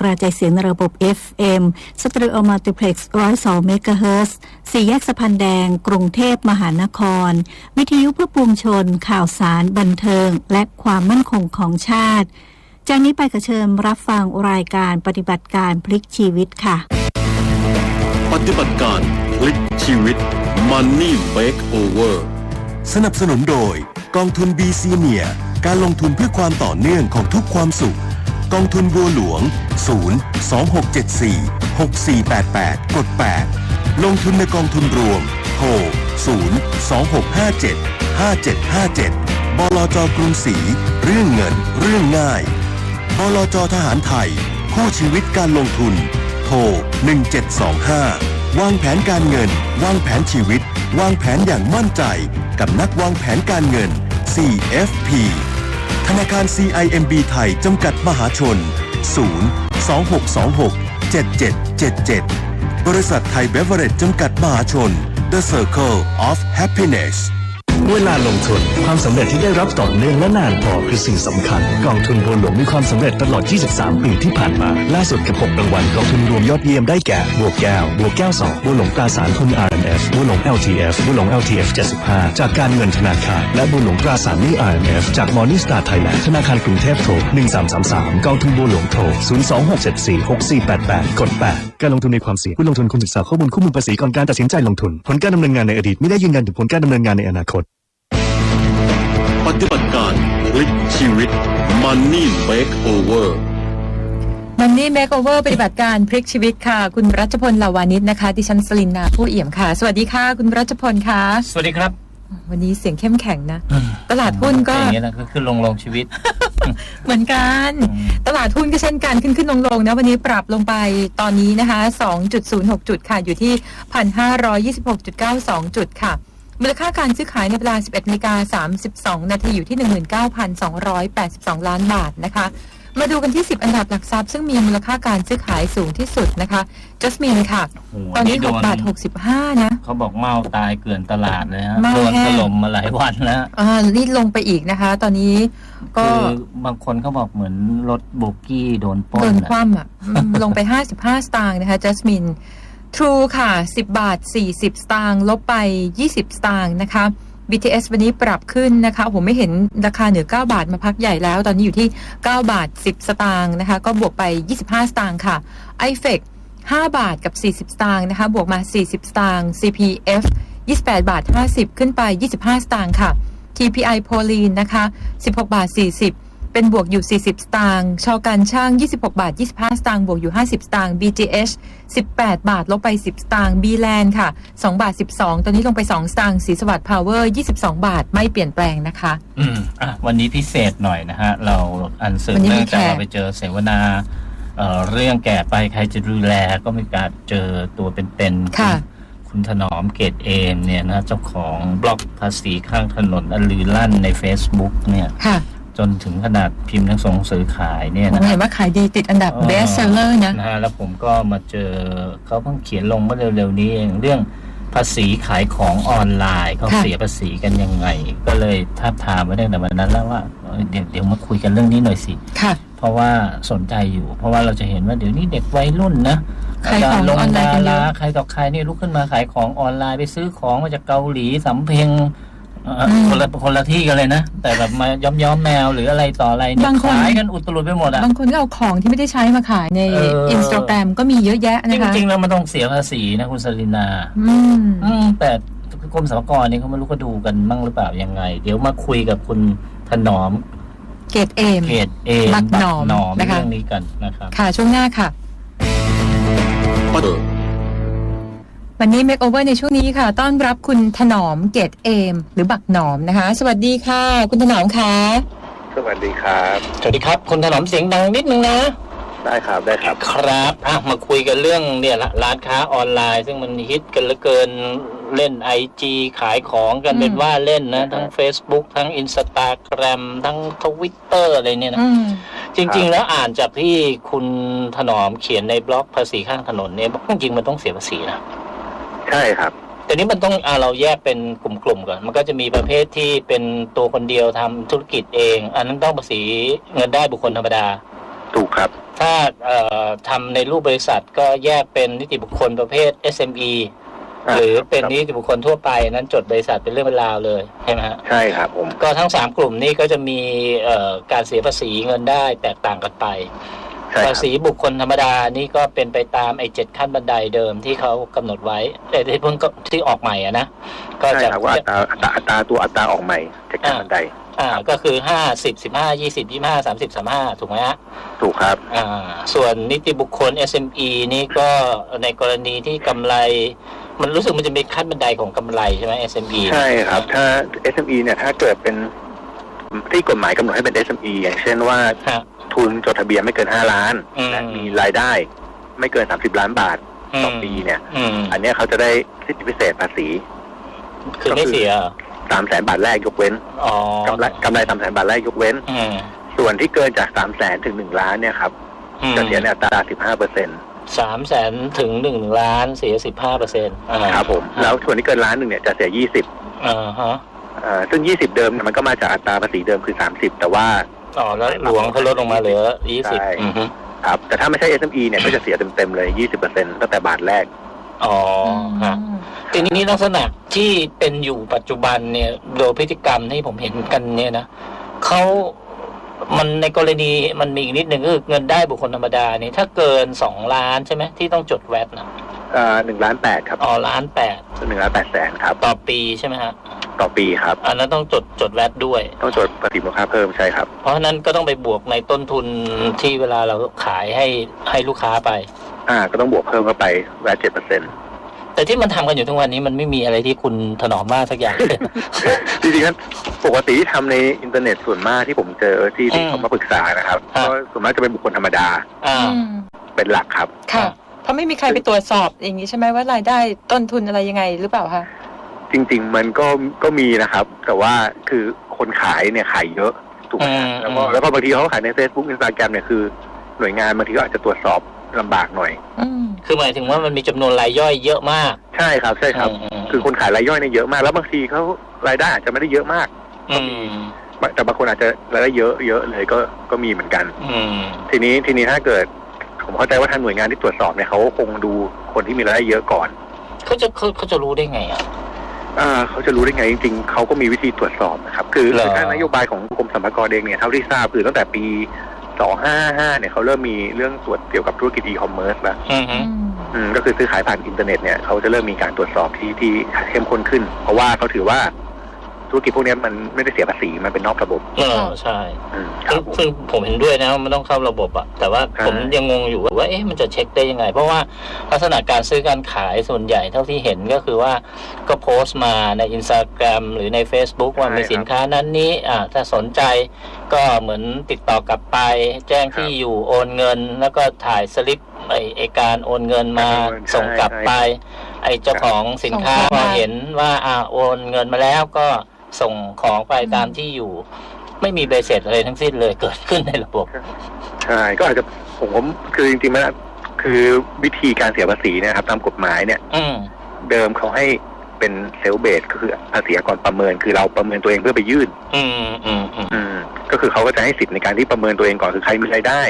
กระจายเสียงในระบบ FM สตรีโอมัลติเพล็กซ์102เมกะเฮิรตซ์สี่แยกสะพานแดง กรุงเทพมหานคร วิทยุเพื่อปวงชน ข่าวสาร บันเทิง และความมั่นคงของชาติ จากนี้ไปกระเชิญรับฟังรายการปฏิบัติการพลิกชีวิตค่ะ ปฏิบัติการพลิกชีวิต Money Makeover สนับสนุนโดย กองทุน BC เนียการลงทุนเพื่อความต่อเนื่องของทุกความสุข กองทุนบัวหลวง 0 2674 6488 กด 8 ลงทุนในกองทุนรวมโทร0 2657 5757 บลจกรุงศรีเรื่องเงิน เรื่องง่ายบลจทหารไทย คู่ชีวิตการลงทุน โทร 1725 วางแผนการเงิน วางแผนชีวิต วางแผนอย่างมั่นใจ กับนักวางแผนการเงิน CFP ธนาคาร CIMB ไทย จำกัดมหาชน 0 2626 7777 บริษัทไทยเบเวอเรจจำกัดมหาชน The Circle of Happiness เวลาลงทุนความสำเร็จที่ได้รับต่อเนื่องและนานพอคือสิ่งสำคัญ กองทุนบัวหลวงมีความสำเร็จตลอด 23 ปีที่ผ่านมา ล่าสุดกับ 6 รางวัลกองทุนรวมยอดเยี่ยมได้แก่บัวแก้วบัวแก้ว2บัวหลวงตราสารทุน RMF บัวหลวง LTF บัวหลวง LTF 75 จากการเงินธนาคาร และบัวหลวงตราสารนี้ RMF จาก Morning Star Thailand ธนาคารกรุงเทพโทร 1333 กองทุนบัวหลวงโทร 02674 6488 กด 8 การลงทุนในความเสี่ยงผู้ลงทุนควรศึกษาข้อมูลคู่มือภาษีก่อนการตัดสินใจลงทุน ผลการดำเนินงานในอดีตไม่ได้ยืนยันถึงผลการดำเนินงานในอนาคต ลิกชีวิต Money Makeover มันนี่เมคโอเวอร์ปฏิบัติการพลิกชีวิตค่ะ คุณรัชพลลาวานิชนะคะดิฉันสลินนาผู้เอี่ยมค่ะ สวัสดีค่ะ คุณรัชพลค่ะ สวัสดีครับ วันนี้เสียงเข้มแข็งนะ ตลาดหุ้นก็อย่างนี้ยนะก็คือลงลงชีวิต เหมือนกัน ตลาดหุ้นก็เช่นกันขึ้นขึ้นลงลงนะ วันนี้ปรับลงไปตอนนี้นะคะ 2.06 จุดค่ะ อยู่ที่ 1,526.92 จุดค่ะ มูลค่าการซื้อขายในเวลา 11นาฬิกา32 นาทีอยู่ที่ 19,282 ล้านบาทนะคะ มาดูกันที่ 10 อันดับหลักทรัพย์ ซึ่งมีมูลค่าการซื้อขายสูงที่สุดนะคะจัสมินค่ะโอ้โหตอนนี้นี่โดน6บาท65 นะ เขาบอกเมาตายเกลื่อนตลาดเลยฮะเมาโดนแห้ง ถล่มมาหลายวันแล้วอ่านี่ลงไปอีกนะคะ ตอนนี้ก็ คือบางคนเขาบอกเหมือนรถโบกี้โดนปล้โดนนอะคว่ำอะอืมลงไป 55 สตางค์นะคะจัสมิน True ค่ะ 10 บาท 40 สตางค์ลบไป 20 สตางค์นะคะ BTS วันนี้ปรับขึ้นนะคะผมไม่เห็นราคาเหนือ 9 บาทมาพักใหญ่แล้ว ตอนนี้อยู่ที่ 9 บาท 10 สตางค์นะคะ ก็บวกไป 25 สตางค์ค่ะ iFX 5บาทกับ 40 สตางค์นะคะ บวกมา 40 สตางค์ CPF 28 บาท 50 ขึ้นไป 25 สตางค์ค่ะ TPI โพลีนนะคะ 16 บาท 40 เป็นบวกอยู่ 40 สตางค์ชอการช่าง 26 บาท 25 สตางค์บวกอยู่ 50 สตางค์ BGH 18 บาท ลบไป 10 สตางค์ B-Land ค่ะ 2 บาท 12 ตอนนี้ลงไป 2 สตางค์สีสวัสดิ์พาวเวอร์22 บาท ไม่เปลี่ยนแปลงนะคะ อืมอะวันนี้พิเศษหน่อยนะฮะ เราอันสืบวันนี้เนื่องจากมีแขกเราไปเจอเสวนาเอ่อเรื่องแก่ไปใครจะดูแลก็มีการเจอตัวเป็นๆค่ะ คุณถนอมเกตเอมเนี่ยนะเจ้าของบล็อกภาษีข้างถนนอันลือลั่นใน Facebook เนี่ย ค่ะ จนถึงขนาดพิมพ์หนังสือหนังสือขายเนี่ยผมนะเห็นว่าขายดีติดอันดับ best seller นะ นะฮะแล้วผมก็มาเจอเขาเพิ่งเขียนลงเมื่อเร็วๆนี้เองเรื่องภาษีขายของออนไลน์เขาค่ะ เสียภาษีกันยังไง ก็เลยท้าบทามไว้ตั้งแต่วันนั้นแล้วว่าเอ้ยเดี๋ยวเดี๋ยวมาคุยกันเรื่องนี้หน่อยสิ ค่ะ เพราะว่าสนใจอยู่ เพราะว่าเราจะเห็นว่าเดี๋ยวนี้เด็กวัยรุ่นนะขายของลงออนไลน์ดากันเยราอะ ใครต่อใครนี่ลุกขึ้นมาขายของออนไลน์ไปซื้อของมาจากเกาหลีสำเพ็งเอ่ออม คนละคนละที่กันเลยนะ แต่แบบมาย้อมย้อมๆแมวหรืออะไรต่ออะไรเนี่ยบางคนขายกันอุตลุดไปหมดอะบางคนก็เอาของที่ไม่ได้ใช้มาขายในเอออินสตาแกรมก็มีเยอะแยะจนะคะริงๆแล้วมันต้องเสียภาษีนะคุณสลินาอืมอืมแต่กรมสรรพากรนี่เขาไม่รู้ก็ดูกันมั่งหรือเปล่ายังไง เดี๋ยวมาคุยกับคุณถนอม เกรดเอมเกตเอบักหนอมหนอมนะคะเรื่องนี้กันนะครับค่ะช่วงหน้าค่ะ วันนี้ Make Over ในช่วงนี้ค่ะ ต้อนรับคุณถนอมเกตเอม หรือบักหนอมนะคะ สวัสดีค่ะ คุณถนอมค่ะ สวัสดีครับ สวัสดีครับ คุณถนอมเสียงดังนิดนึงนะ ได้ครับได้ครับ ครับอะมาคุยกันเรื่องเนี่ยละร้านค้าออนไลน์ ซึ่งมันฮิตกันเหลือเกินเล่นไอจีขายของกันอืม เป็นว่าเล่นนะ ทั้ง Facebook ทั้งอินสตาแกรมทั้งทวิตเตอร์อะไรเนี่ยนะ อืม จริง ๆ แล้วอ่านจากที่คุณถนอมเขียนในบล็อกภาษีข้างถนนเนี่ยบอกจริงๆมันต้องเสียภาษีนะ ใช่ครับ แต่นี้มันต้องอ่าเราแยกเป็นกลุ่มๆก่อน มันก็จะมีประเภทที่เป็นตัวคนเดียวทำธุรกิจเอง อันนั้นต้องภาษีเงินได้บุคคลธรรมดา ถูกครับ ถ้าเอ่อทำในรูปบริษัทก็แยกเป็นนิติบุคคลประเภท SME อ่าหรือเป็นครับนิติบุคคลทั่วไปนั้นจดบริษัทเป็นเรื่องเป็นราวเลยใช่ไหมฮะใช่ครับผมก็ทั้งสามกลุ่มนี้ก็จะมีเอ่อการเสียภาษีเงินได้แตกต่างกันไปใช่ค ภารับษีบุคคลธรรมดานี่ก็เป็นไปตามไอ้เจ็ดขั้นบันไดเดิมที่เขากำหนดไว้แต่ที่เพิ่งก็ที่ออกใหม่อะนะก็ใช่จะครับว่าอัตราอัตราอัตราตัวอัตราออกใหม่จากการบันไดอ่าก็คือห้าสิบสิบห้ายี่สิบยี่ห้าสามสิบสามห้าถูกไหมฮะถูกครับอ่าส่วนนิติบุคคล SME นี่ก็ในกรณีที่กำไร มันรู้สึกมันจะมีขั้นบันไดของกำไรใช่ไหม SME ใช่ครับ ถ้า SME เนี่ยถ้าเกิดเป็นที่กฎหมายกำหนดให้เป็น SME อย่างเช่นว่าฮะ ทุนจดทะเบียนไม่เกิน5ล้านอืมและมีรายได้ไม่เกิน30ล้านบาทต่อปีเนี่ยอืมอันเนี้ยเขาจะได้สิทธิพิเศษภาษี คือไม่เสียเหรอ3แสนบาทแรกยกเว้นอ๋อกำไรกำไร3แสนบาทแรกยกเว้นอืมส่วนที่เกินจาก3แสนถึง1ล้านเนี่ยครับอืมจะเสียในอัตรา15เปอร์เซ็นต์สามแสนถึงหนึ่งล้านเสียสิบห้าเปอร์เซ็นต์ครับผม แล้วส่วนที่เกินล้านหนึ่งเนี่ยจะเสีย20อ่าฮะอ่าซึ่ง20เดิมเนี่ยมันก็มาจากอัตราภาษีเดิมคือ30แต่ว่า อ๋อแล้วหลวงเขาลดลงมาเหลือยี่สิบใช่อือฮึครับแต่ถ้าไม่ใช่ SME เนี่ยก็จะเสียเต็มๆเลย20%ตั้งแต่บาทแรก อ๋อฮะทีนี้ลักษณะที่เป็นอยู่ปัจจุบันเนี่ยโดยพฤติกรรมที่ผมเห็นกันเนี่ยนะเขามันในกรณีมันมีอีกนิดหนึ่งก็คือเงินได้บุคคลธรรมดานี่ถ้าเกินสองล้านใช่ไหมที่ต้องจดแวดนะอ่าหนึ่งล้านแปดครับ อ๋อล้านแปดหนึ่งล้านแปดแสนครับ ต่อปีใช่ไหมฮะ ต่อปีครับ อันนั้นต้องจดจดแวดด้วย ต้องจดภาษีมูลค่าเพิ่มใช่ครับ เพราะฉะนั้นก็ต้องไปบวกในต้นทุนที่เวลาเราขายให้ให้ลูกค้าไป อ่า ก็ต้องบวกเพิ่มเข้าไปแวดเจ็ดเปอร์เซ็นต์แต่ที่มันทำกันอยู่ทุกวันนี้มันไม่มีอะไรที่คุณถนอมมากสักอย่างเลยจริงๆนั้นปกติที่ทำในอินเทอร์เน็ตส่วนมากที่ผมเจอที่ที่อืมเขามาปรึกษานะครับครับก็ส่วนมากจะเป็นบุคคลธรรมดาอ่าอืมเป็นหลักครับ ค่ะเพราะไม่มีใครไปตรวจสอบอย่างนี้ใช่ไหมว่ารายได้ต้นทุนอะไรยังไงหรือเปล่าคะ จริง ๆ มันก็ก็มีนะครับ แต่ว่าคือคนขายเนี่ยขายเยอะถูกไหมอืมแล้วก็อืมแล้วก็บางทีเขาขายใน Facebook Instagram เนี่ยคือ หน่วยงานบางทีก็อาจจะตรวจสอบลำบากหน่อยอืมคือหมายถึงว่ามันมีจำนวนรายย่อยเยอะมาก ใช่ครับใช่ครับอืมคือคนขายรายย่อยเนี่ยเยอะมาก แล้วบางทีเขารายได้อาจจะไม่ได้เยอะมากอืมแต่บางคนอาจจะรายได้เยอะเยอะเลยก็ก็มีเหมือนกัน อืมทีนี้ทีนี้ถ้าเกิด ผมเข้าใจว่าทางหน่วยงานที่ตรวจสอบเนี่ยเขาคงดูคนที่มีรายได้เยอะก่อนเขาจะเขาเขาจะรู้ได้ไงอะอ่า เขาจะรู้ได้ไงจริงๆเขาก็มีวิธีตรวจสอบนะครับคือเหรอคือถ้านโยบายของกรมสรรพากรเองเนี่ยเท่าที่ทราบคือตั้งแต่ปี 255 เนี่ยเขาเริ่มมีเรื่องตรวจเกี่ยวกับธุรกิจอีคอมเมิร์ซแล้วอืมฮึอืมอืมก็คือซื้อขายผ่านอินเทอร์เน็ตเนี่ยเขาจะเริ่มมีการตรวจสอบที่ที่เข้มข้นขึ้น เพราะว่าเขาถือว่า ธุรกิจพวกเนี้ยมันไม่ได้เสียภาษีมันเป็นนอกระบบเออใช่อืมครัซึ่บงผมซึ่งผมเห็นด้วยนะว่ามันต้องเข้าระบบอะแต่ว่าใช่ผมยังงงอยู่ว่าว่าเอ๊ะมันจะเช็คได้ยังไง เพราะว่าลักษณะการซื้อการขายส่วนใหญ่เท่าที่เห็นก็คือว่าก็โพสต์มาในอินสตาแกรมหรือใน Facebook ว่ามีสินค้านั้นนี้อ่าถ้าสนใจก็เหมือนติดต่อกลับไป แจ้งที่อยู่โอนเงิน แล้วก็ถ่ายสลิปไอไอการโอนเงินมาส่งกลับไป ไอเจ้าของสินค้าส่งของพอมาเห็นว่าอ่าโอนเงินมาแล้วก็ ส่งของไปตามที่อยู่ ไม่มีใบเสร็จอะไรทั้งสิ้นเลยเกิดขึ้นในระบบ ใช่ก็อาจจะผมผมคือจริงๆมันคือวิธีการเสียภาษีเนยครับตามกฎหมายเนี่ย อืมเดิมเขาให้เป็นเซลเบสก็คือภาษีก่อนประเมินคือเราประเมินตัวเองเพื่อไปยื่น อืมอืมอืมอืมก็คือเขาก็จะให้สิทธิ์ในการที่ประเมินตัวเองก่อนคือใครมีรายได้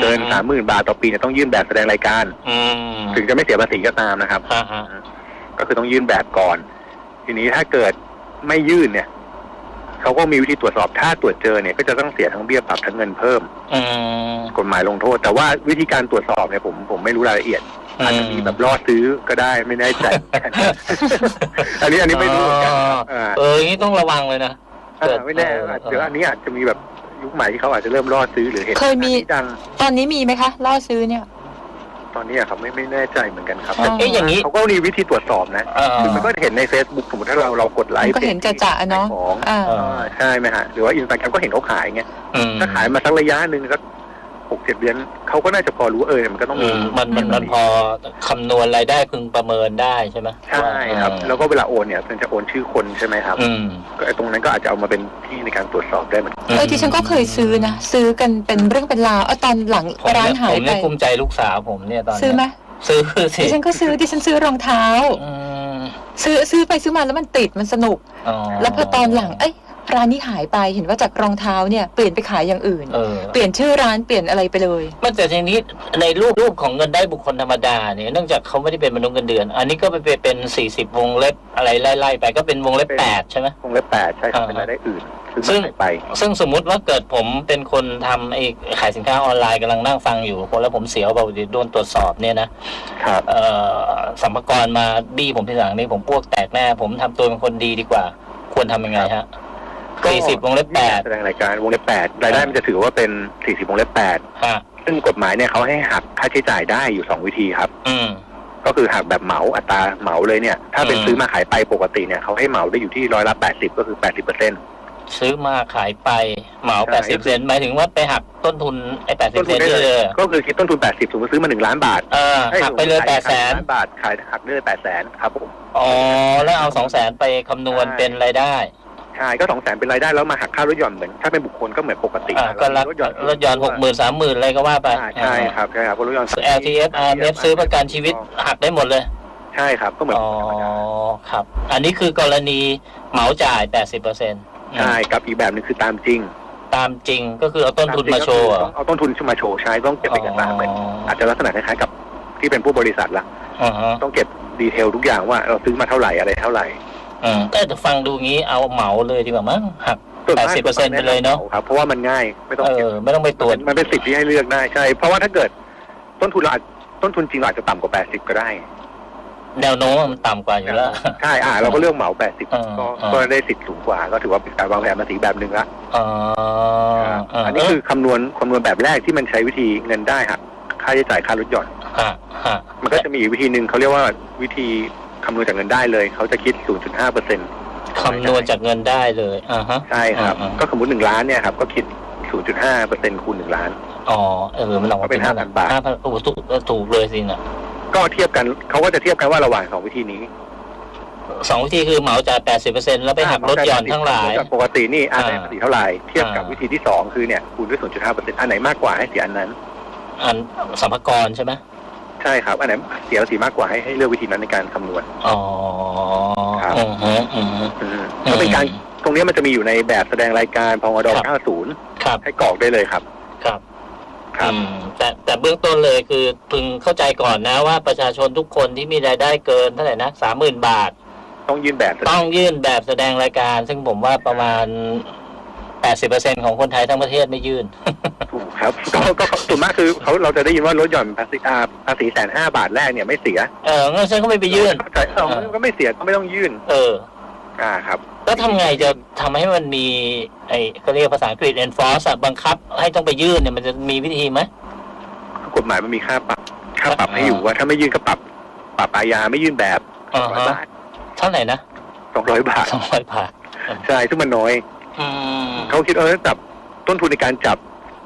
เกินอืมสามหมื่นบาทต่อปีเนี่ยต้องยื่นแบบแสดงรายการอืมถึงจะไม่เสียภาษีก็ตามนะครับฮะฮะก็คือต้องยื่นแบบก่อน ทีนี้ถ้าเกิด ไม่ยื่นเนี่ยเขาก็มีวิธีตรวจสอบถ้าตรวจเจอเนี่ย ก็จะต้องเสียทั้งเบี้ยปรับทั้งเงินเพิ่มอืมกฎหมายลงโทษ แต่ว่าวิธีการตรวจสอบเนี่ยผมผมไม่รู้รายละเอียดอาจจะมีแบบล่อซื้อก็ได้ไม่แน่ใจอันนี้อันนี้ไม่รู้เหมือนกันครับอ่าเอออย่างนี้ต้องระวังเลยนะอ่าไม่แน่อาจจะอันนี้อาจจะมีแบบยุคใหม่ที่เขาอาจจะเริ่มล่อซื้อหรือเห็นเคยมีอันนี้ดังตอนนี้มีไหมคะล่อซื้อเนี่ย ตอนนี้อะครับไม่ไม่แน่ใจเหมือนกันครับอ๋อเอ๊ะอย่างนี้ เขาก็มีวิธีตรวจสอบนะเออ คือมันก็เห็นใน Facebook สมมติถ้าเราเรากดไลมันค์ก็เห็นจะจะๆเนาะของอ่าเอออ่าใช่ไหมฮะหรือว่าอินสตาแกรมก็เห็นเขาขายไงอืม ถ้าขายมาสักระยะหนึ่งสัก หกเจ็ดเดือนเขาก็น่าจะพอรู้ว่าเออมันก็ต้องอืมีมมันมันมันพอคำนวณรายได้พึงประเมินได้ใช่ไหมใช่ครับว่าแล้วก็เวลาโอนเนี่ยมันจะโอนชื่อคนใช่ไหมครับอืมก็ไอ้ตรงนั้นก็อาจจะเอามาเป็นที่ในการตรวจสอบได้เหมือนกันเออที่ฉันก็เคยซื้อนะซื้อกันเป็นเรื่องเป็นราวเออตอนหลังผมร้านเนี่ยหาผยมไปเนี่ยภูมิใจลูกสาวผมเนี่ยตอนเนี้ยซื้อไหมซื้อสิดิฉันก็ซื้อดิฉันซื้อรองเท้าอืมซื้อซื้อไปซื้อมาแล้วมันติดมันสนุกอ๋อแล้วพอตอนหลังเอ้ย ร้านนี้หายไปเห็นว่าจากรองเท้าเนี่ยเปลี่ยนไปขายอย่างอื่น เออเปลี่ยนชื่อร้านเปลี่ยนอะไรไปเลย มันแต่ทีนี้ในรูปรูปของเงินได้บุคคลธรรมดาเนี่ยเนื่องจากเขาไม่ได้เป็นมนุษย์เงินเดือน อันนี้ก็ไปเป็นสี่สิบวงเล็บอะไรไล่ๆไปก็เป็นวงเล็บแปดใช่ไหม วงเล็บแปดใช่ครับอ่า เป็นรายได้อื่นซึ่งซึ่งมันหายไป ซึ่งสมมุติว่าเกิดผมเป็นคนทำไอ้ขายสินค้าออนไลน์กำลังนั่งฟังอยู่แล้วผมเสียวเบาโดนตรวจสอบเนี่ยนะครับ เอ่อสัมภากรมาบี้ผมทีหลังนี่ผมพวกแตกแน่ผมทำตัวเป็นคนดีดีกว่า ควรทำยังไงฮะ สี่สิบวงเล็บแปดแสดงรายการวงเล็บแปดรายได้มันจะถือว่าเป็นสี่สิบวงเล็บแปดฮะซึ่งกฎหมายเนี่ยเขาให้หักค่าใช้จ่ายได้อยู่สองวิธีครับ อืมก็คือหักแบบเหมาอัตราเหมาเลยเนี่ย ถ้าเป็นอืมซื้อมาขายไปปกติเนี่ยเขาให้เหมาได้อยู่ที่ร้อยละแปดสิบก็คือแปดสิบเปอร์เซ็นต์ซื้อมาขายไปเหมาใช่แปดสิบเซนต์หมายถึงว่าไปหักต้นทุนไอ้แปดสิบต้นเซทุนนต์ได้เลเลยยก็คือคิดต้นทุนแปดสิบสมมติซื้อมาหนึ่งล้านบาทเออหักไปเลยให้แปดแสนล้านบาทขายหักได้เลยแปดแสนครับผมอ๋อแล้วเอาสองแสนไปคำนวณใช่เป็นรายได้ ใช่ก็สองแสนเป็นรายได้แล้วมาหักค่ารถหย่อนเหมือนถ้าเป็นบุคคลก็เหมือนปกติอ่าก็รับรถหย่อนรถยนต์หกหมื่นสามหมื่นอะไรก็ว่าไปใช่ใช่ครับใช่ครับรถหย่อนอ่า LTF RMF ซื้อประกันชีวิตหักได้หมดเลยใช่ครับก็เหมือนอ๋อครับ อันนี้คือกรณีเหมาจ่ายแปดสิบเปอร์เซ็นต์ใช่กับอีกแบบหนึงคือตามจริงตามจริงก็คือเอาต้นทุนมาโชว์เหรอต้องเอาต้นทุนมาโชว์ใช่ต้องเก็บเอกสารเหมือนอาจจะลักษณะคล้ายๆกับที่เป็นผู้บริษัทละอ๋อฮะต้องเก็บดีเทลทุกอย่างว่าเราซื้อมาเท่าไหร่อะไรเท่าไหร่ อืมแต่ฟังดูงี้เอาเหมาเลยดีกว่ามั้งหักส่วนมาก80%ไปเลยเนอะครับเพราะว่ามันง่ายไม่ต้องเอเก็บอไม่ต้องไปตรวจมันเป็นสิทธิ์ที่ให้เลือกได้ใช่ เพราะว่าถ้าเกิดต้นทุนเราอาจต้นทุนจริงเราอาจจะต่ำกว่า80ก็ได้ แนวโน้มมันต่ำกว่าอยู่แล้วใช่อ่าเราก็เลือกเหมา80เออก็เออก็ได้สิทธิ์สูงกว่า ก็ถือว่าเป็นการวางแผนภาษีแบบหนึ่งละอ๋ออันนี้คือคำนวณคำนวณแบบแรกที่มันใช้วิธีเงินได้หักค่าใช้จ่ายค่ารถหย่อนฮะฮะมันก็จะมีอีกวิธีหนึ่งเขาเรียกว่าวิธี คำนวณจากเงินได้เลย เขาจะคิด 0.5เปอร์เซ็นต์คำนวณจากเงินได้เลยอ่าฮะใช่ครับอืมก็สมมติหนึ่งล้านเนี่ยครับก็คิด 0.5เปอร์เซ็นต์คูณหนึ่งล้าน อ๋อ เออ มันออกมาก็เป็นท่ไหร่5,000บาทห้าพันโอ้โหถูกถูกเลยสินะก็เทียบกันเขาก็จะเทียบกันว่าระหว่างสองวิธีนี้สองวิธีคือเหมาจ่ายแปดสิบเปอร์เซ็นต์แล้วไปหักลดหย่อนทั้งหลายจากปกตินี่อันไหนอ่าภาษีเท่าไหร่เทียบกับอ่าวิธีที่สองคือเนี่ยคูณด้วย0.5เปอร์เซ็นต์อันไหนมากกว่าให้เสียอันนั้น อันสัมภากรใช่ไหม ใช่ครับ อันไหนเสียภาษีมากกว่าให้ให้เลือกวิธีนั้นในการคำนวณ อ๋อครับอืมฮึอืมฮึอืมก็เป็นการตรงนี้มันจะมีอยู่ในแบบแสดงรายการพงดครับ90 ครับ ให้กรอกได้เลยครับ ครับ ครับ อืมแต่แต่เบื้องต้นเลยคือพึงเข้าใจก่อนนะว่าประชาชนทุกคนที่มีรายได้เกินเท่าไหร่นะสามหมื่นบาท ต้องยื่นแบบแสดต้องยื่นแบบแสดงรายการ ซึ่งผมว่าประมาณแปดสิบเปอร์เซ็นของคนไทยทั้งประเทศไม่ยื่น ถูก ครับก็ก็ก็ส่วนมากคือเขาเราจะได้ยินว่าลดหย่อนภาษีอ่าภาษีแสนห้าบาทแรกเนี่ยไม่เสียเอองั้นฉันก็ไม่ไปยื่นเข้าใจเออมันก็ไม่เสียก็ไม่ต้องยื่น เออ อ่าครับ แล้วทำไงจะทำให้มันมี ไอ้ก็เรียกภาษาอังกฤษ enforce อะบังคับ ให้ต้องไปยื่นเนี่ยมันจะมีวิธีไหม กฎหมายมันมีค่าปรับค่าปรับให้อยู่ว่าถ้าไม่ยื่นก็ปรับปรับอาญาไม่ยื่นแบบอ่าร้อยฮะบาทเท่าไหร่นะสองร้อยบาทสองร้อยบาท ใช่ซึ่งมันน้อยอืมเขาคิดเออจับต้นทุนในการจับ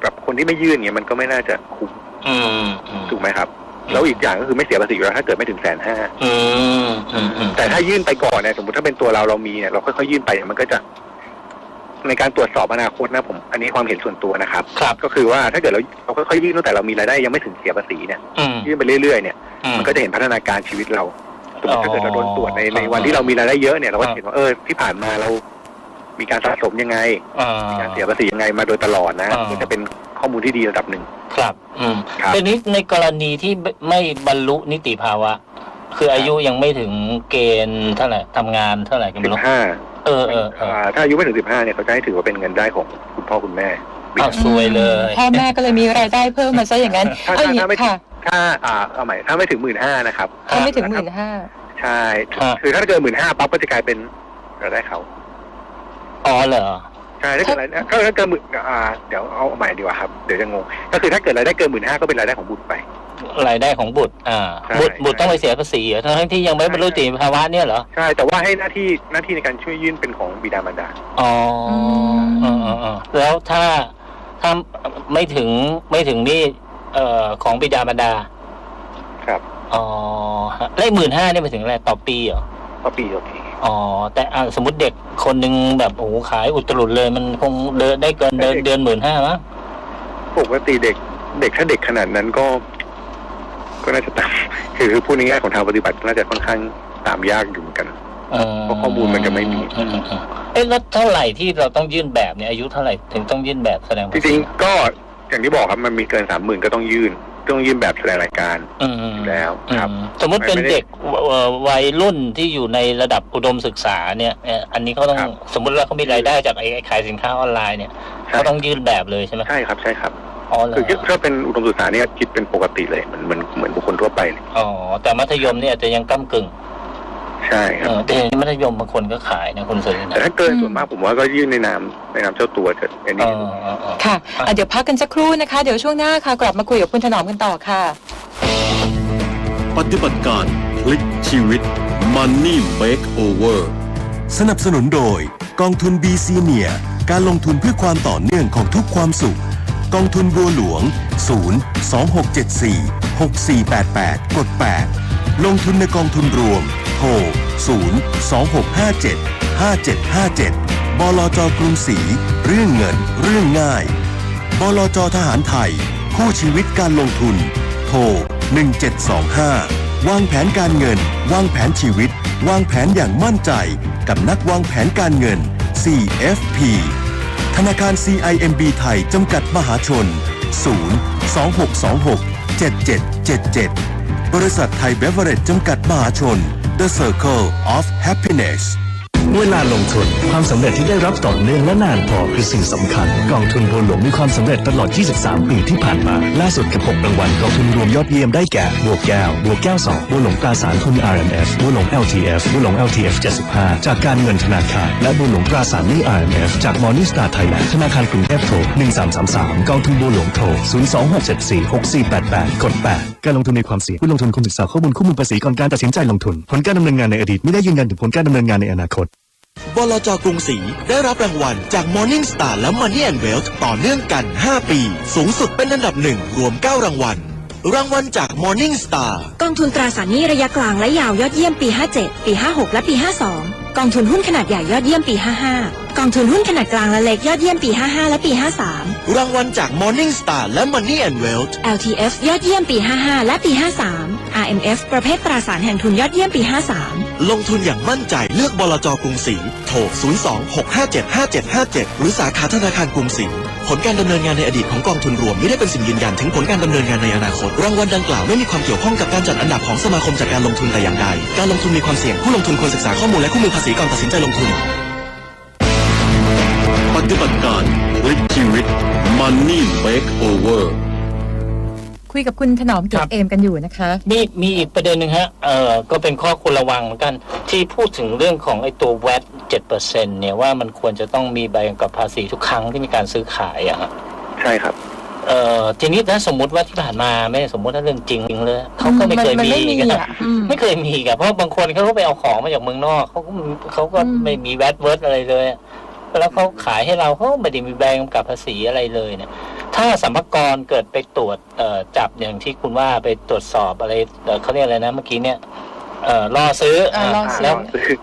กับคนที่ไม่ยื่นเนี่ยมันก็ไม่น่าจะคุ้มอืมอืมถูกไหมครับ แล้วอีกอย่างก็คือไม่เสียภาษีอยู่แล้วถ้าเกิดไม่ถึงแสนห้าอืมอืมอืมแต่ถ้ายื่นไปก่อนเนี่ยสมมติถ้าเป็นตัวเราเรามีเนี่ยเราค่อยๆยื่นไปเนี่ยมันก็จะ ในการตรวจสอบอนาคตนะผม อันนี้ความเห็นส่วนตัวนะครับครับ ก็คือว่าถ้าเกิดเราเราค่อยๆยื่นตั้งแต่เรามีรายได้ยังไม่ถึงเสียภาษีเนี่ยอืมยื่นไปเรื่อยๆเนี่ยอืมมันก็จะเห็นพัฒนาการชีวิตเราสมมติถ้าเกิดเราโดนตรวจในในอ๋อวันที่เรามีรายได้เยอะเนี่ยเราก็อ่าเห็นว่าเออที่ผ่านมาเรา มีการสะสมยังไง อ่า มีการเสียภาษียังไงมาโดยตลอดนะอ่า ก็จะเป็นข้อมูลที่ดีระดับหนึ่ง ครับ อืมครับ ทีนี้ในกรณีที่ไม่บรรลุนิติภาวะ คืออายุยังไม่ถึงเกณฑ์เท่าไหร่ทำงานเท่าไหร่กันสิไม่รู้บห้าเออเออเออถ้าอายุไม่ถึงสิบห้าเนี่ยเขาจะให้ถือว่าเป็นเงินได้ของคุณพ่อคุณแม่ อ้าวซวยเลย พ่อแม่ก็เลยมีรายได้เพิ่มมาซะอย่างนั้นถ้าเอาอย่างนี้ถ้าไม่ถึงค่ะถ้าอ่าเอาใหม่ถ้าไม่ถึงหมื่นห้านะครับถ้าไม่ถึงหมื่นห้า ใช่ครับคือถ้าเกินหมื่นห้าปั๊บก็จะกลายเป็นรายได้เขา อ๋อเหรอใช่ถ้าเกิดรายได้ก็ถ้าเกินหมื่นอ่าเดี๋ยวเอาใหม่ดีกว่าครับเดี๋ยวจะงงก็คือถ้าเกิดรายได้เกินหมื่นห้าก็เป็นรายได้ของบุตรไปรายได้ของบุตร อ่าใช่บุตร บุตรต้องไปเสียภาษีเหรอทั้งที่ยังไม่บรรลุนิติภาวะเนี่ยเหรอ ใช่ แต่ว่าให้หน้าที่หน้าที่ในการช่วยยื่นเป็นของบิดามารดา อ๋อเออเออเออแล้วถ้าถ้าไม่ถึงไม่ถึงนี่ เอ่อ ของบิดามารดา ครับ อ๋อฮะเลขหมื่นห้านี่หมายถึงอะไรต่อปีเหรอ ต่อปีต่อปี อ๋อ แต่อะสมมติเด็กคนหนึ่งแบบโอ้โหขายอุตรุดเลย มันคงเดินได้เกินเดือนเดือนหมื่นห้ามั้งปกติเด็ก เด็กถ้าเด็กขนาดนั้นก็ ก็น่าจะตามคือคือพูดในแง่ของทางปฏิบัติน่าจะค่อนข้างตามยากอยู่เหมือนกันเออเพราะข้อมูลมันจะไม่มีอือือืมเอ๊ะแล้วเท่าไหร่ที่เราต้องยื่นแบบเนี่ยอายุเท่าไหร่ถึงต้องยื่นแบบแสดงจภาษีริงๆก็อย่างที่บอกครับมันมีเกินสามหมื่นก็ต้องยื่น ต้องยื่นแบบแสดงรายการอืมแล้วครับ สมมติเป็นเด็กวัยรุ่นที่อยู่ในระดับอุดมศึกษาเนี่ยอันนี้เขาต้องสมมติว่าเขามีรายได้จากไอ้ขายสินค้าออนไลน์เนี่ยเขาต้องยื่นแบบเลยใช่ไหมใช่ครับใช่ครับคือถ้าเป็นอุดมศึกษาเนี่ยคิดเป็นปกติเลยเหมือนเหมือนเหมือนบุคคลทั่วไปอ๋อแต่มัธยมเนี่ยอาจจะยังก้ากึ่ง ใช่คเอรับอแต่เห็นมัธยมบางคนก็ขายนะคุณสุรินทแต่ร์ถ้าเกินอืมส่วนมากผมว่าก็ยื่นในนามในนามเจ้าตัวจะอันเอนี้ อเออเออ ค่ะอะ เดี๋ยวพักกันสักครู่นะคะ เดี๋ยวช่วงหน้าค่ะ กลับมาคุยกับคุณถนอมกันต่อค่ะ ปฏิบัติการพลิกชีวิต Money Makeover สนับสนุนโดย กองทุน BC เนียการลงทุนเพื่อความต่อเนื่องของทุกความสุข กองทุนบัวหลวง 0 2674 6488 กด 8 ลงทุนในกองทุนรวม โทร 0 2657 5757 บลจกรุงศรี เรื่องเงิน เรื่องง่าย บลจทหารไทย คู่ชีวิตการลงทุน โทร 1725 วางแผนการเงิน วางแผนชีวิต วางแผนอย่างมั่นใจ กับนักวางแผนการเงิน CFP ธนาคาร CIMB ไทย จำกัดมหาชน 0 2626 7777 บริษัทไทยเบเวอร์เรจจำกัดมหาชน The Circle of Happiness เวลาลงทุนความสำเร็จที่ได้รับต่อเนื่องและนานพอคือสิ่งสำคัญ กองทุนบัวหลวงมีความสำเร็จตลอด 23 ปีที่ผ่านมา ล่าสุดกับ 6 รางวัลกองทุนรวมยอดเยี่ยมได้แก่บัวแก้วบัวแก้ว 2บัวหลวงตราสารทุน RMF บัวหลวง LTF บัวหลวง LTF 75 จากการเงินธนาคาร และบัวหลวงตราสารหนี้ RMF จาก Morningstar Thailand ธนาคารกรุงเทพโทร1333 กองทุนบัวหลวงโทร026746488กด8 การลงทุนในความเสี่ยงผู้ลงทุนควรศึกษาข้อมูลคู่มือภาษีก่อนการตัดสินใจลงทุน ผลการดำเนินงานในอดีตไม่ได้ยืนยันถึงผลการดำเนินงานในอนาคตบลจกรุงศรีได้รับรางวัลจาก Morning Star และ Money and Wealth ต่อเนื่องกัน 5 ปี สูงสุดเป็นอันดับหนึ่งรวม 9 รางวัลรางวัลจาก Morning Star กองทุนตราสารหนี้ระยะกลางและยาวยอดเยี่ยมปี 57 ปี 56 และปี 52 กองทุนหุ้นขนาดใหญ่ยอดเยี่ยมปี 55 กองทุนหุ้นขนาดกลางและเล็กยอดเยี่ยมปี 55 และปี 53 รางวัลจาก Morning Star และ Money and Wealth LTF ยอดเยี่ยมปี 55 และปี 53 RMF ประเภทตราสารแห่งทุนยอดเยี่ยมปี 53 ลงทุนอย่างมั่นใจเลือกบลจกรุงศรีโทร 026575757 หรือสาขาธนาคารกรุงศรีผลการดำเนินงานในอดีตของกองทุนรวมไม่ได้เป็นสิ่งยืนยันถึงผลการดำเนินงานในอนาคต รางวัลดังกล่าวไม่มีความเกี่ยวข้องกับการจัดอันดับของสมาคมจัดการลงทุนแต่อย่างใด การลงทุนมีความเสี่ยงผู้ลงทุนควรศึกษาข้อมูลและคู่มือภาษีก่อนตัดสินใจลงทุนป ฏิบัติการพลิกชีวิต Money Makeover คุยกับคุณถนอมเกียรติเอมกันอยู่นะคะ มีมีอีกประเด็นหนึ่งฮะ เอ่อ ก็เป็นข้อควรระวังเหมือนกัน ที่พูดถึงเรื่องของไอ้ตัว VAT 7%เนี่ยว่ามันควรจะต้องมีใบกำกับภาษีทุกครั้งที่มีการซื้อขายอะฮะใช่ครับ เอ่อ ทีนี้ถ้าสมมุติว่าที่ผ่านมาไม่สมมุติถ้าเรื่องจริงเลยเขาก็ไม่เคยมันมีไม่มีกันอะอืมไม่เคยมีกันเพราะบางคนเขาก็ไปเอาของมาจากเมืองนอกเขาก็เขาก็อืมไม่มีแวดเวิร์ดอะไรเลยอะ แล้วเขาขายให้เราเขาไม่ได้มีใบกำกับภาษีอะไรเลยเนี่ย ถ้าสัมภากระเกิดไปตรวจเอ่อจับอย่างที่คุณว่าไปตรวจสอบอะไรเอ่อเขาเรียกอะไรนะเมื่อกี้เนี่ยเอ่อล่อซื้ออ่าล่อซื้อแล้ว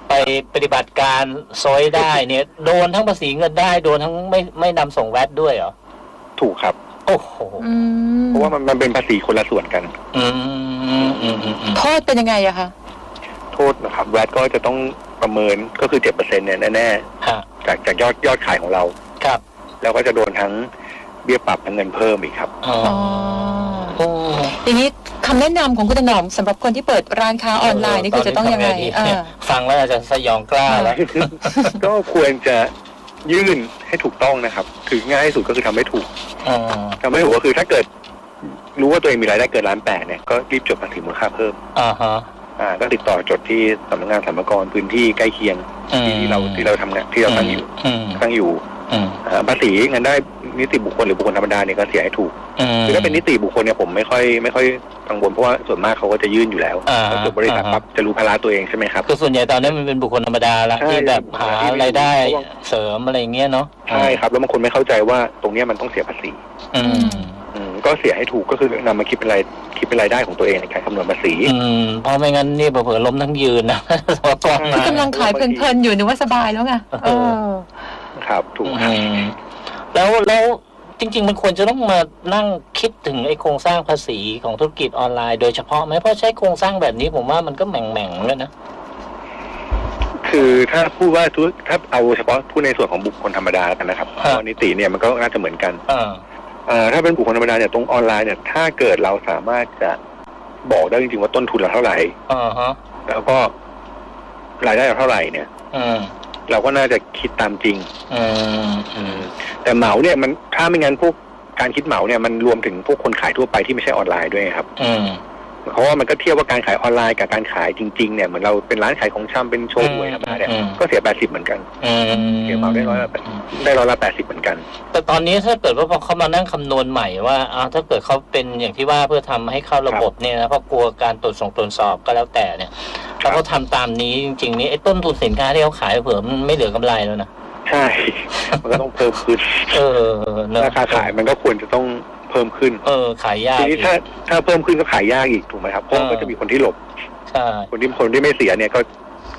ไปปฏิบัติการซอยได้เนี่ย โดนทั้งภาษีเงินได้ โดนทั้งไม่ไม่นำส่งแวดด้วยเหรอ ถูกครับ โอ้โหอืมเพราะว่ามันมันเป็นภาษีคนละส่วนกัน อืมอืมอืมอืมโทษเป็นยังไงอะคะ โทษนะครับ แวดก็จะต้องประเมินก็คือเจ็ดเปอร์เซ็นต์เนี่ยแน่ฮะๆ จากจากยอดยอดขายของเราครับ แล้วก็จะโดนทั้งเบี้ยปรับทั้งเงินเพิ่มอีกครับอ๋ออ๋อโอ้ทีนี้คำแนะนำของคุณถนอมสำหรับคนที่เปิดร้านค้าออนไลน์นี่คือจะต้องยังไงตนนี้เอทำดีอฟังแล้วอาจจะสยองกล้าแล้วก็ควรจะยื่นให้ถูกต้องนะครับ คือง่ายที่สุดก็คือทำให้ถูกอ๋อทำให้ถูกก็คือถ้าเกิดรู้ว่าตัวเองมีรายได้เกินล้านแปดเนี่ยก็รีบจดภาษีมูลค่าเพิ่มอ่าฮะ อ่าก็ติดต่อจดที่สำนักงานสรรพากรพื้นที่ใกล้เคียงอืมที่เราที่เราทำงานที่เราตั้งอยู่อืมตั้งอยู่อืมอ่าภาษีเงินได้นิติบุคคลหรือบุคคลธรรมดาเนี่ยก็เสียให้ถูกอืมคือถ้าเป็นนิติบุคคลเนี่ยผมไม่ค่อยไม่ค่อยกังวลเพราะว่าส่วนมากเขาก็จะยื่นอยู่แล้วอ่าพอจดบริษัทอ่าปั๊บจะรู้ภาระตัวเองใช่ไหมครับคือส่วนใหญ่ตอนนี้มันเป็นบุคคลธรรมดาละใช่ที่แบบหาที่รายได้เพราะว่าเสริมอะไรเงี้ยเนาะใช่ครับ แล้วบางคนไม่เข้าใจว่าตรงเนี้ยมันต้องเสียภาษี อืมอืม ก็เสียให้ถูกก็คือนำมาคิดเป็นรายคิดเป็นรายได้ของตัวเองในการคำนวณภาษีอืมเพราะไม่งั้นนี่เผื่อๆล้มทั้งยืนนะสวกองคืมาอกำลังขายเพลินๆอยู่นึกว่าสบายแล้วไงเออครับถูกคอืรับมแล้วแล้วจริง ๆ มันควรจะต้องมานั่งคิดถึงไอ้โครงสร้างภาษีของธุรกิจออนไลน์โดยเฉพาะไหมเพราะใช้โครงสร้างแบบนี้ผมว่ามันก็แหม่งๆเลยนะคคือถ้าพูดว่าทุกถ้าเอาเฉพาะพูดในส่วนของบุคคลธรรมดาแล้วกันนะครับครับเพราะนิติเนี่ยมันก็น่าจะเหมือนกันอ่าเอ่อ ถ้าเป็นบุคคลธรรมดาเนี่ยตรงออนไลน์เนี่ยถ้าเกิดเราสามารถจะบอกได้จริงๆว่าต้นทุนเราเท่าไหร่อ่าฮะแล้วก็รายได้เราเท่าไหร่เนี่ยอืมเราก็น่าจะคิดตามจริงอืมอืมแต่เหมาเนี่ยมันถ้าไม่งั้นพวกการคิดเหมาเนี่ยมันรวมถึงพวกคนขายทั่วไปที่ไม่ใช่ออนไลน์ด้วยครับอืม เพราะว่ามันก็เทียบว่าการขายออนไลน์กับการขายจริงๆเนี่ยเหมือนเราเป็นร้านขายของชำเป็นโชว์หวยธรรมดาเนี่ยอืมก็เสียแปดสิบเหมือนกันอืมเสียเหมาได้ร้อยละได้ร้อยละแปดสิบเหมือนกัน แต่ตอนนี้ถ้าเกิดว่าพอเขามานั่งคำนวณใหม่ว่าอ้าวถ้าเกิดเขาเป็นอย่างที่ว่าเพื่อทำให้เข้าระบบเนี่ยนะเพราะกลัวการตรวจส่งตรวจสอบก็แล้วแต่เนี่ยครับถ้าเขาทำตามนี้จริงๆนี่ไอ้ต้นทุนสินค้าที่เขาขายเผื่อมันไม่เหลือกำไรแล้วนะ ใช่ มันก็ต้องเพิ่มขึ้น เออเนอะราคาขายมันก็ควรจะต้องเพิ่มขึ้น เออ ขายยากทีนี้อีกถ้าถ้าเพิ่มขึ้นก็ขายยากอีกถูกไหมครับเพราะเออมันก็จะมีคนที่หลบ ใช่ คนที่คนที่ไม่เสียเนี่ยก็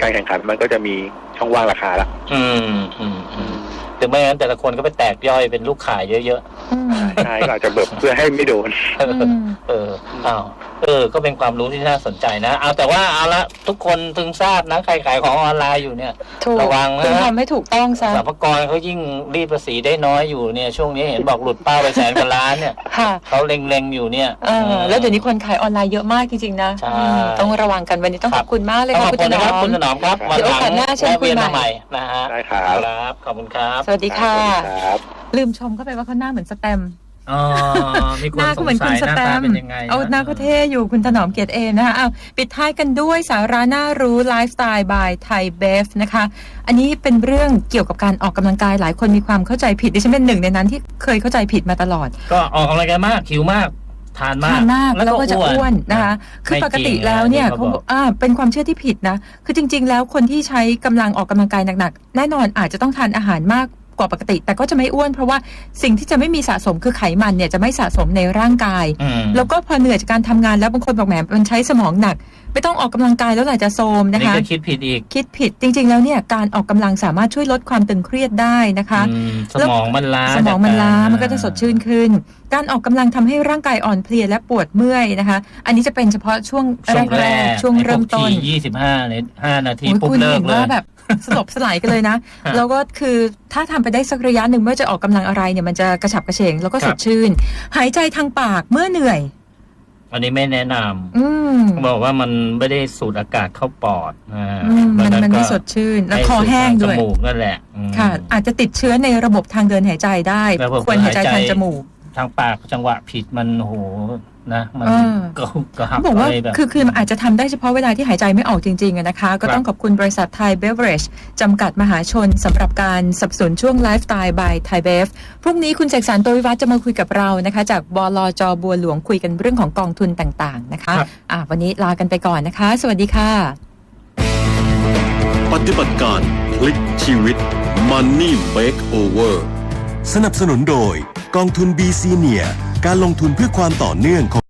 การแข่งขันมันก็จะมีช่องว่างราคาละอืมอืมอืมถึงไม่งั้นแต่ละคนก็ไปแตกย่อยเป็นลูกขายเยอะอืมใช่ก็อาจจะเบิกเพื่อให้ไม่โดนๆเอออืมเอออ้าวเออ ก็เป็นความรู้ที่น่าสนใจนะ เอาแต่ว่าเอาละทุกคนถึงทราบนะใครขายของออนไลน์อยู่เนี่ยถูกระวังนะคุณทำให้ถูกต้องซะสรรพากรเขายิ่งรีดภาษีได้น้อยอยู่เนี่ย ช่วงนี้เห็นบอกหลุดเป้าไปแสนกว่าล้านเนี่ยค่ะเขาเล็งๆอยู่เนี่ยเออแล้วเดี๋ยวนี้คนขายออนไลน์เยอะมากจริงๆนะใช่อืมต้องระวังกันวันนี้ต้องคขรัอบบคุณมากเลยต้องค่ะขอบคุณคุณถนะครับนอมคุณถนอมครับเดี๋ยวโอกาสหน้าเชิญแวะคุยเวียนใหม่มาใหม่นะฮะได้ครับครับขอบคุณครับ สวัสดีค่ะสวัสดีครับลืมชมเข้าไปว่าเขาหน้าเหมือนสแตมป์อ๋อมีคนหน้าสก็งเหมือนสัคุณยสหน้าแตตามเป็นยังไงเอาหน้าก็เท่อยู่คุณถนอมเกียรติเอมนะคะเอาปิดท้ายกันด้วยสาระน่ารู้ไลฟ์สไตล์บายไทยเบฟนะคะ อันนี้เป็นเรื่องเกี่ยวกับการออกกำลังกายหลายคนมีความเข้าใจผิดดิฉันเป็นหนึ่งในนั้นที่เคยเข้าใจผิดมาตลอด ก็ออกกำลังกายมากหิวมาก ทานมากทานมากแล้วก็จะอ้วนนะคะ คือไม่ปกติจริงแล้วเนี่ยที่เขาบบอกอกอ่าเป็นความเชื่อที่ผิดนะ คือจริง ๆ แล้วคนที่ใช้กำลังออกกำลังกายหนักๆ แน่นอนอาจจะต้องทานอาหารมาก กว่าปกติ แต่ก็จะไม่อ้วนเพราะว่าสิ่งที่จะไม่มีสะสมคือไขมันเนี่ยจะไม่สะสมในร่างกาย อืม แล้วก็พอเหนื่อยจากการทำงานแล้วบางคนบอกแหมมันใช้สมองหนัก ไม่ต้องออกกำลังกายแล้วหลายจะโทรมอันนะนี่คะ ก็คิดผิดอีกคิดผิดจริง ๆ แล้วเนี่ยการออกกำลังสามารถช่วยลดความตึงเครียดได้นะคะ อืมสมองมันล้าสมองมันล้าจากรมันก็จะสดชื่นขึ้น การออกกำลังทำให้ร่างกายอ่อนเพลียและปวดเมื่อยนะคะ อันนี้จะเป็นเฉพาะช่วงช่วงแรแรกกๆช่วงเริ่มต้นยี่สิบห้าเนี่ยห้านาทีโอ้ยปุ๊บคุณเลิกเห็นเลว่าย แบบ สลบสลายกันเลยนะฮะแล้วก็คือถ้าทำไปได้สักระยะหนึ่งเมื่อจะออกกำลังอะไรเนี่ยมันจะกระฉับกระเฉงแล้วก็คสรับดชื่น หายใจทางปากเมื่อเหนื่อย อันนี้ไม่แนะนอืมำบอกว่ามันไม่ได้สูดอากาศเข้าปอดอ่าอืมมันดังมันไม่ก็สดชื่น และให้คอแห้งสูด้วยทาจมูกนั่นแหละอืมค่ะ อาจจะติดเชื้อในระบบทางเดินหายใจได้แล้วผมควรหายใจหายใจทางจมูก ทางปากจังหวะผิดมันโห นะมันเออก็ก็หักบอกว่าอะไรแบบคือคือมันอาจจะทำได้เฉพาะเวลาที่หายใจไม่ออกจริงๆอะนะคะ ก็ต้องขอบคุณบริษัทไทยเบเวอร์เรจจำกัดมหาชนสำหรับการสนับสนุนช่วงไลฟ์สไตล์บายไทยเบฟพรุ่งนี้คุณเสกสรรตัววิวัฒน์จะมาคุยกับเรานะคะ จากบลจบัวหลวงคุยกันเรื่องของกองทุนต่างๆนะคะครับอะวันนี้ลากันไปก่อนนะคะ สวัสดีค่ะ ปฏิบัติการพลิกชีวิต Money Makeover สนับสนุนโดย กองทุน B ีซีเนียการลงทุนเพื่อความต่อเนื่องของ